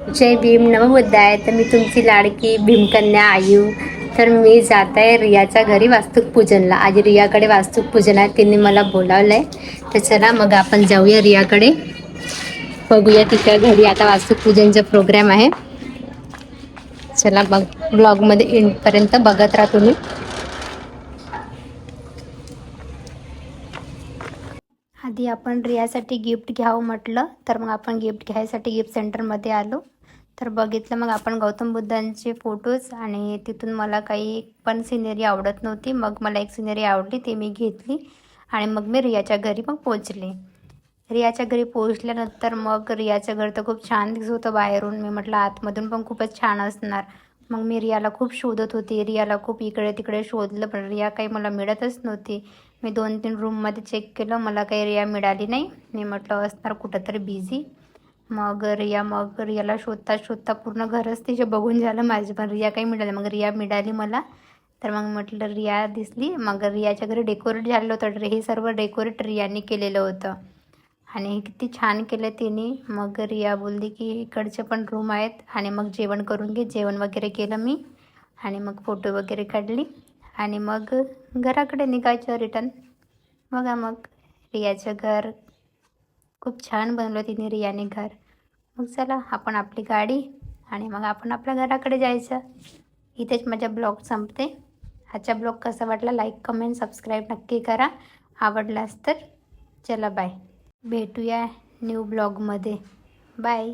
जय भीम नवबुद्धाय तर मी तुमची लाडकी भीमकन्या आयु तर मी जात आहे रियाच्या घरी वास्तुक पूजनला आज रियाकडे वास्तुक पूजन आहे तिने मला बोलावलं आहे तर चला मग आपण जाऊया रियाकडे. बघूया तिच्या घरी आता वास्तुक पूजनचा प्रोग्राम आहे. चला बघ ब्लॉगमध्ये एंडपर्यंत बघत राहा तुम्ही. आधी आपण रियासाठी गिफ्ट घ्यावं म्हटलं तर मग आपण गिफ्ट घ्यायसाठी गिफ्ट सेंटरमध्ये आलो. तर बघितलं मग आपण गौतम बुद्धांचे फोटोज आणि तिथून मला काही पण सिनेरी आवडत नव्हती. मग मला एक सिनेरी आवडली ती मी घेतली आणि मग मी रियाच्या घरी मग पोचले रियाच्या घरी पोहोचल्यानंतर मग रियाचं घर तर खूप छान दिसत होतं बाहेरून. मी म्हटलं आतमधून पण खूपच छान असणार. मग मी रियाला खूप शोधत होती. रियाला खूप इकडे तिकडे शोधलं पण रिया काही मला मिळतच नव्हती. मी दोन तीन रूममध्ये चेक केलं मला काही रिया मिळाली नाही. मी म्हटलं असणार कुठंतरी बिझी मग रिया मग रियाला शोधता शोधता पूर्ण घरच तिचे बघून झालं माझं पण रिया काही मिळाली मग रिया मिळाली मला. तर मग म्हटलं रिया दिसली. मग रियाच्या घरी डेकोरेट झालेलं होतं हे सर्व डेकोरेट रियाने केलेलं होतं. आणि किती छान केलं तिने. मग रिया बोलली की इकडचे पण रूम आहेत आणि मग जेवण करून घे. जेवण वगैरे केलं मी आणि मग फोटो वगैरे काढली. आणि मग घराकडे निघायचं रिटर्न बघा मग रियाचं घर खूप छान बनवलं तिने रियाने घर. मग चला आपण आपली गाडी आणि मग आपण आपल्या घराकडे जायचं. इथेच माझा ब्लॉग संपते. आजचा ब्लॉग कसा वाटला लाईक कमेंट सबस्क्राईब नक्की करा. आवडलास तर चला बाय. भेटूया न्यू ब्लॉगमध्ये बाय